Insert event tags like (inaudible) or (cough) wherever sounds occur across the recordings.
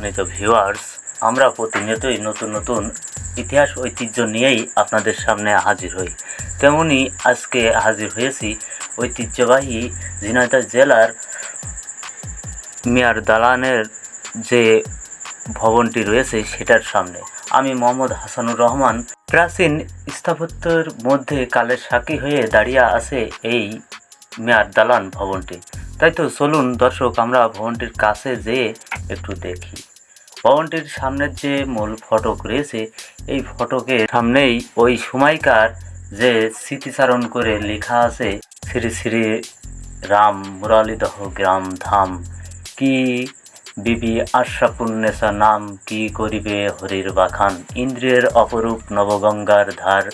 সম্মানিত ভিউয়ার্স আমরা প্রতিনিয়তই নতুন নতুন ইতিহাস, ঐতিহ্য নিয়েই আপনাদের সামনে হাজির হই। তেমনি আজকে হাজির হয়েছি ঐতিহ্যবাহী ঝিনাইদহ জেলার মিয়ার দালানের যে ভবনটি রয়েছে, সেটার সামনে। আমি মোহাম্মদ হাসানুর রহমান। প্রাচীন স্থাপত্যের মধ্যে কালের সাক্ষী হয়ে দাঁড়িয়ে আছে এই মেয়ার দালান ভবনটি। তাই তো চলুন দর্শক, আমরা ভবনটির কাছে যেয়ে একটু দেখি। ভবনটির সামনের যে মূল ফটক রয়েছে, এই ফটকের সামনেই ওই সময়কার যে স্মৃতিচারণ করে লেখা আছে, শ্রী শ্রী রাম মুরালিদহ গ্রাম ধাম। কি বিবি আশরাফুন্নেসা নাম, কি করিবে হরির বাখান? ইন্দ্রিয়ের অপরূপ নবগঙ্গার ধার,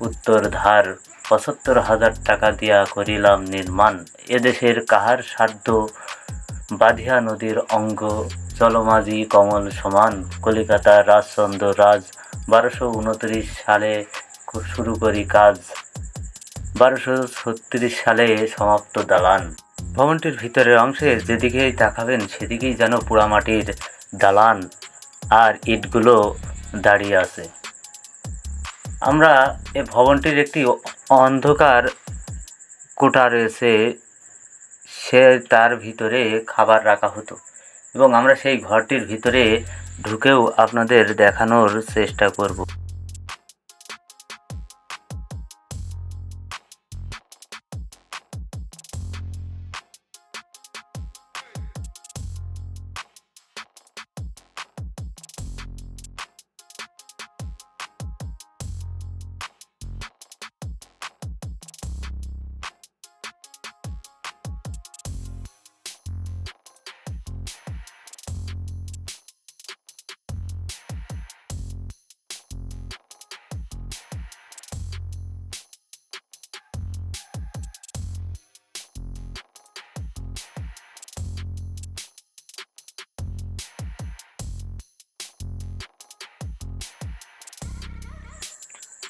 উত্তর ধার, পঁচাত্তর হাজার টাকা দিয়া করিলাম নির্মাণ। এদেশের কাহার সাধ্য? বাধিয়া নদীর অঙ্গ জলমাঝি কমল সমান। কলিকাতা রাজচন্দ্র রাজ, বারোশো উনত্রিশ সালে শুরু করি কাজ। বারোশো ছত্রিশ সালে সমাপ্ত দালান। ভবনটির ভিতরের অংশে যেদিকেই তাকাবেন, সেদিকেই যেন পোড়ামাটির দালান আর ইটগুলো দাঁড়িয়ে আছে। আমরা এ ভবনটির একটি অন্ধকার কোটা রয়েছে, সে তার ভিতরে খাবার রাখা হতো। এবং আমরা সেই ঘরটির ভিতরে ঢুকেও আপনাদের দেখানোর চেষ্টা করব।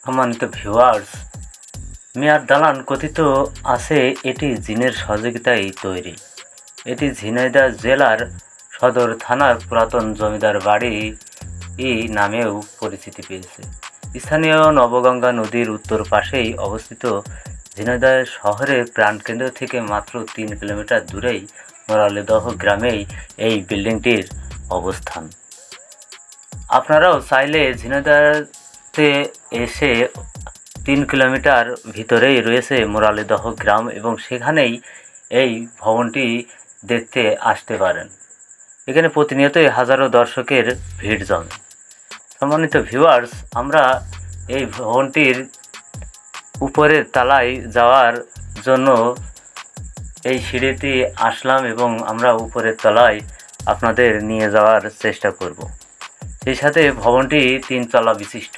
সম্মানিত ভিউয়ার্স মেয়ার দালান কথিত আছে এটি জিনের সহযোগিতায় তৈরি। এটি ঝিনাইদহ জেলার সদর থানার পুরাতন জমিদার বাড়ি এই নামেও পরিচিতি পেয়েছে। স্থানীয় নবগঙ্গা নদীর উত্তর পাশেই অবস্থিত ঝিনাইদহ শহরের প্রাণকেন্দ্র থেকে মাত্র তিন কিলোমিটার দূরেই মোরালিদহ গ্রামেই এই বিল্ডিংটির অবস্থান। আপনারাও চাইলে ঝিনাইদহতে এসে তিন কিলোমিটার ভিতরেই রয়েছে মুরালিদহ গ্রাম এবং সেখানেই এই ভবনটি দেখতে আসতে পারেন। এখানে প্রতিনিয়তই হাজারো দর্শকের ভিড় জমে। সম্মানিত ভিউয়ার্স আমরা এই ভবনটির উপরের তালায় যাওয়ার জন্য এই সিঁড়িটি আসলাম এবং আমরা উপরের তলায় আপনাদের নিয়ে যাওয়ার চেষ্টা করব। সেই সাথে ভবনটি তিনতলা বিশিষ্ট।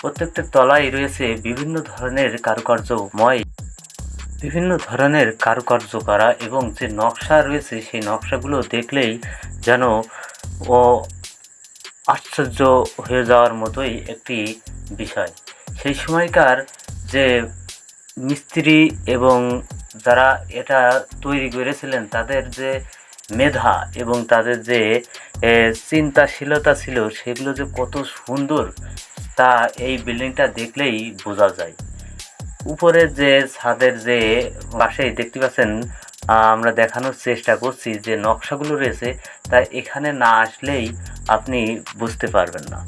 প্রত্যেকটা তলায় রয়েছে বিভিন্ন ধরনের কারুকার্যময় বিভিন্ন ধরনের কারুকার্য করা এবং যে নকশা রয়েছে সেই নকশাগুলো দেখলেই যেন ও আশ্চর্য হয়ে যাওয়ার মতোই একটি বিষয়। সেই সময়কার যে মিস্ত্রি এবং যারা এটা তৈরি করেছিলেন, তাদের যে মেধা এবং তাদের যে চিন্তাশীলতা ছিল, সেগুলো যে কত সুন্দর, তা এই বিল্ডিংটা দেখলেই বোঝা যায়। উপরে যে ছাদের যে পাশেই দেখতে পাচ্ছেন আমরা দেখানোর চেষ্টা করছি যে নকশাগুলো রয়েছে, তা এখানে না আসলেই আপনি বুঝতে পারবেন না।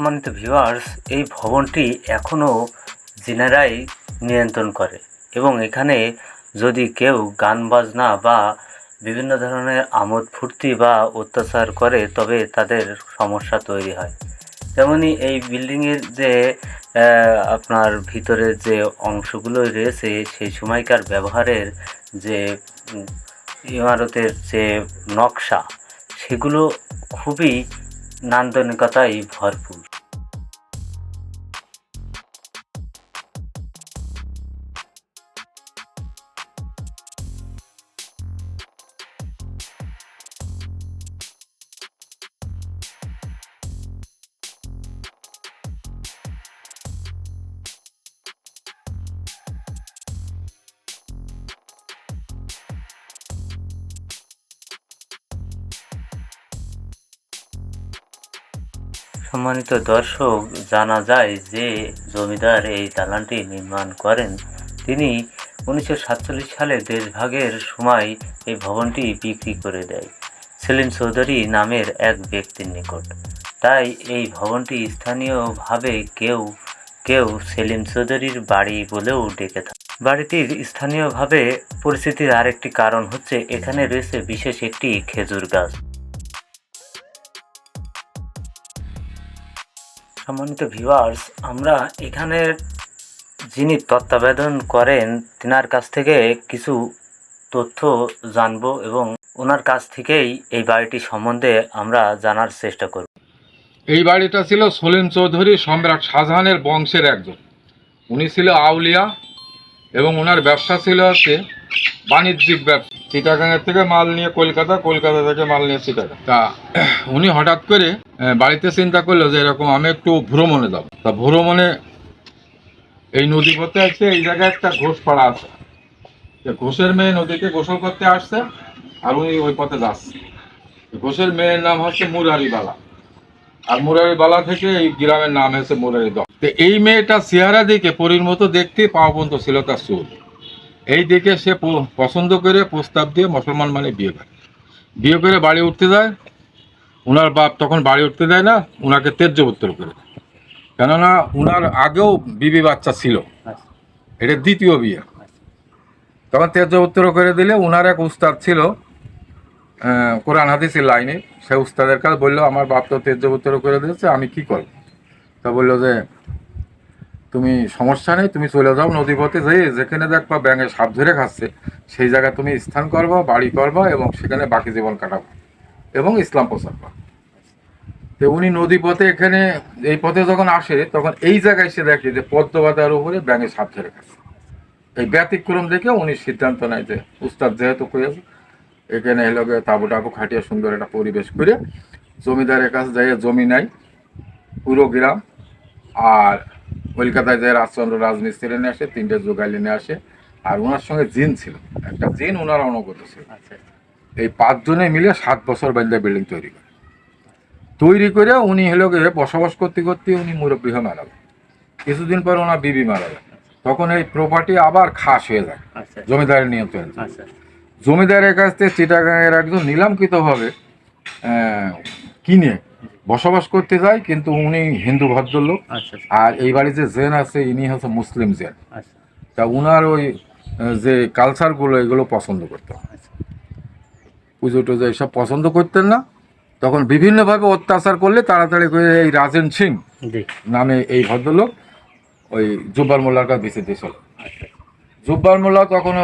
সম্মানিত ভিউয়ার্স এই ভবনটি এখনও জিনারাই নিয়ন্ত্রণ করে এবং এখানে যদি কেউ গান বাজনা বা বিভিন্ন ধরনের আমোদ ফুর্তি বা অত্যাচার করে, তবে তাদের সমস্যা তৈরি হয়। তেমনি এই বিল্ডিংয়ের যে আপনার ভিতরের যে অংশগুলো রয়েছে, সেই সময়কার ব্যবহারের যে ইমারতের যে নকশা, সেগুলো খুবই নান্দনিকতায় ভরপুর। সম্মানিত দর্শক, জানা যায় যে জমিদার এই দালানটি নির্মাণ করেন। তিনি উনিশশো সাতচল্লিশ সালে দেশভাগের সময় এই ভবনটি বিক্রি করে দেয়। সেলিম চৌধুরী নামের এক ব্যক্তির নিকট। তাই এই ভবনটি স্থানীয়ভাবে কেউ কেউ সেলিম চৌধুরীর বাড়ি বলেও ডেকে থাকে বাড়িটির স্থানীয়ভাবে পরিস্থিতির আরেকটি কারণ হচ্ছে, এখানে রয়েছে বিশেষ একটি খেজুর গাছ। সম্মানিত ভিউয়ার্স আমরা এখানে যিনি তত্ত্বাবধান করেন, তেনার কাছ থেকে কিছু তথ্য জানব এবং ওনার কাছ থেকেই এই বাড়িটি সম্বন্ধে আমরা জানার চেষ্টা করব। এই বাড়িটা ছিল সলিম চৌধুরী সম্রাট শাহজাহানের বংশের একজন। উনি ছিল আউলিয়া এবং ওনার ব্যবসা ছিল হচ্ছে বাণিজ্যিক ব্যবসা। চিটাগাঙের থেকে মাল নিয়ে কলকাতা কলকাতা থেকে মাল নিয়ে চিটাগাং তা (clears throat) উনি হঠাৎ করে বাড়িতে চিন্তা করল যে এরকম আমি একটু ভ্রমণে যাব। তা ভ্রমণে এই নদী পথে আছে এই জায়গায় একটা ঘোষ পাড়া আছে ঘোষের মেয়ে নদীতে গোসল করতে আসছে আর উনি ওই পথে যাচ্ছে। ঘোষের মেয়ের নাম হচ্ছে মুরারি বালা আর মুরারি বালা থেকে এই গ্রামের নাম হয়েছে মুরারি দল তো এই মেয়েটা চেহারা দেখে পরীর মতো দেখতে পাওয়া ছিল তার চুল। এই দেখে সে পছন্দ করে প্রস্তাব দিয়ে মুসলমান মানে বিয়ে করে। বিয়ে করে বাড়ি উঠতে যায়। ওনার বাপ তখন বাড়ি উঠতে দেয় না ওনাকে তেজ্য উত্তর করে। কেননা উনার আগেও বিবি বাচ্চা ছিল। এটা দ্বিতীয় বিয়ে। তখন তেজ্য উত্তর করে দিলে ওনার এক উস্তাদ ছিল কোরআন হাদিসের লাইনে। সে উস্তাদের কাছে বলল, আমার বাপ তো তেজ্য উত্তর করে দিয়েছে, আমি কি করব? তা বলল যে তুমি সমস্যা নেই, তুমি চলে যাও নদী পথে যেয়ে যেখানে দেখবা ব্যাঙে সাপ ধরে খাচ্ছে, সেই জায়গায় তুমি স্থান করবা, বাড়ি করবা এবং সেখানে বাকি জীবন কাটাবা এবং ইসলাম প্রচার করবা তো উনি নদীপথে এখানে, এই পথে যখন আসে, তখন এই জায়গায় সে দেখে যে পদ্মবাতার উপরে ব্যাঙে সাপ ধরে খাচ্ছে। এই ব্যতিক্রম দেখে উনি সিদ্ধান্ত নেয় যে উস্তাদ যেহেতু কইয়াছে, এখানে এলো গিয়ে তাবু টাবু খাটিয়ে সুন্দর একটা পরিবেশ করে জমিদারের কাছে যাইয়ে জমি নাই পুরো গ্রাম, আর কলকাতায় যায় রাজচন্দ্র রাজমিস্ত্রি নিয়ে আসে তিনটে যোগালি নিয়ে আসে আর ওনার সঙ্গে জিন ছিল। একটা জিন ওনার অনুগত ছিল। আচ্ছা এই পাঁচজনে মিলে সাত বছর বান্ধা বিল্ডিং তৈরি করে। তৈরি করে উনি হলো গিয়ে বসবাস করতে করতে উনি মুরব্বী হয়ে মারা যায়। কিছুদিন পর ওনার বিবি মারা যায়। তখন এই প্রপার্টি আবার খাস হয়ে যায়। আচ্ছা। জমিদারের নিয়ন্ত্রণে। আচ্ছা জমিদারের কাছ থেকে চিটাগাঙের একজন নিলামকৃতভাবে কিনে বসবাস করতে যায় কিন্তু উনি হিন্দু ভদ্রলোক। আচ্ছা আর এই বাড়ি যে জেন আছে ইনি হচ্ছে মুসলিম জেন। আচ্ছা। তা উনার ওই যে কালচারগুলো এগুলো পছন্দ করতো। আচ্ছা। পুজো টুজো এসব পছন্দ করতেন না। তখন বিভিন্নভাবে অত্যাচার করলে তাড়াতাড়ি করে এই রাজেন সিং নামে এই ভদ্রলোক ওই জুব্বার মোল্লার কাছে বেঁচে দিয়েছিল আচ্ছা। জুব্বার মোল্লা তখন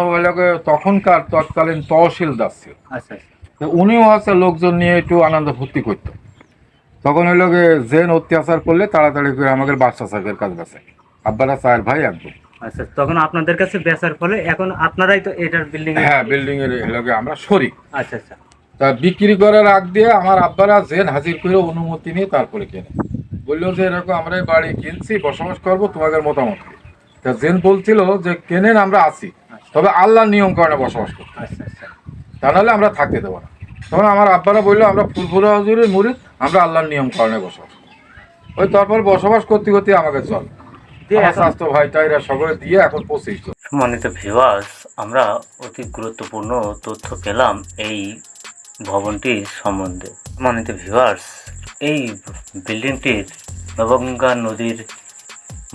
তখনকার তৎকালীন তহসিলদার ছিল। আচ্ছা তো উনিও হচ্ছে লোকজন নিয়ে একটু আনন্দ ফুর্তি করতো তখন হইল জেন অত্যাচার করলে তাড়াতাড়ি করে আমাদের বাদশা সাহেবের কাজ বাঁচে আব্বারা চায়ের ভাই একদম। আচ্ছা তখন আপনাদের কাছে বেচার ফলে এখন আপনারাই তো এটার বিল্ডিং হ্যাঁ বিল্ডিং এর হলো গিয়ে আমরা শরিক আচ্ছা আচ্ছা। তা বিক্রি করার আগ দিয়ে আমার আব্বারা জেন হাজির করে অনুমতি নিয়ে তারপরে কেনে। বলল যে এরকম আমরা এই বাড়ি কিনছি বসবাস করব তোমাদের মতামত? তা জেন বলছিল যে কেনেন আমরা আছি। তবে আল্লাহর নিয়ম কারণে বসবাস করব আচ্ছা আচ্ছা। তা নাহলে আমরা থাকতে দেবো না। তখন আমার আব্বারা বলল আমরা ফুলফুরা হাজুরের মুরিদ আমরা আল্লাহর নিয়ম কারণে বসবাস ওই তারপর বসবাস করতে করতে আমাকে চল। দিয়ে স্বাস্থ্য ভাই টাইরা সকলে দিয়ে এখন পঁচিশ জন। সম্মানিত ভিউয়ার্স আমরা অতি গুরুত্বপূর্ণ তথ্য পেলাম এই ভবনটির সম্বন্ধে। সম্মানিত ভিউয়ার্স এই বিল্ডিংটির নবগঙ্গা নদীর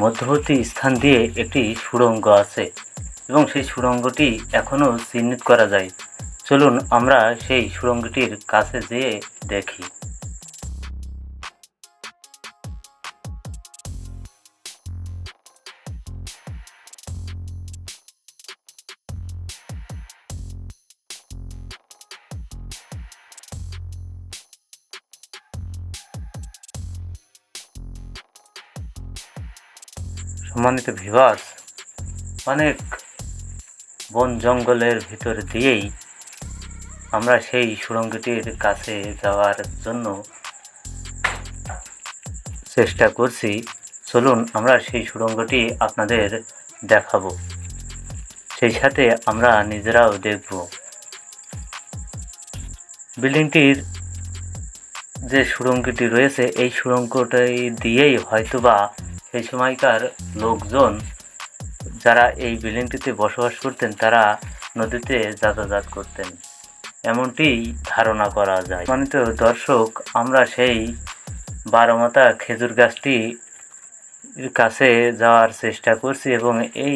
মধ্যবর্তী স্থান দিয়ে একটি সুড়ঙ্গ আছে এবং সেই সুড়ঙ্গটি এখনও চিহ্নিত করা যায়। চলুন আমরা সেই সুড়ঙ্গটির কাছে যেয়ে দেখি। সম্মানিত ভিভার্স অনেক বন জঙ্গলের ভিতর দিয়েই আমরা সেই সুড়ঙ্গটির কাছে যাওয়ার জন্য চেষ্টা করছি। চলুন আমরা সেই সুড়ঙ্গটি আপনাদের দেখাবো। সেই সাথে আমরা নিজেরাও দেখব। বিল্ডিংটির যে সুড়ঙ্গটি রয়েছে, এই সুড়ঙ্গটি দিয়েই হয়তোবা সেই সময়কার লোকজন যারা এই বিল্ডিংটিতে বসবাস করতেন, তারা নদীতে যাতায়াত করতেন। এমনটি ধারণা করা যায়। মানিত দর্শক, আমরা সেই বারোমাতা খেজুর গাছটি কাছে যাওয়ার চেষ্টা করছি এবং এই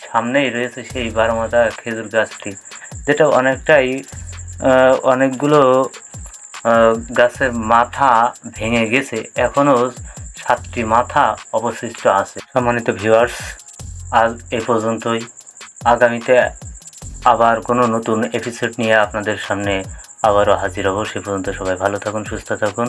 সামনেই রয়েছে সেই বারোমাতা খেজুর গাছটি, যেটা অনেকটাই অনেকগুলো গাছের মাথা ভেঙে গেছে। এখনও সাতটি মাথা অবশিষ্ট আছে। সম্মানিত ভিউয়ার্স আজ এ পর্যন্তই। আগামীতে আবার কোনো নতুন এপিসোড নিয়ে আপনাদের সামনে আবারও হাজির হব। সে পর্যন্ত সবাই ভালো থাকুন, সুস্থ থাকুন।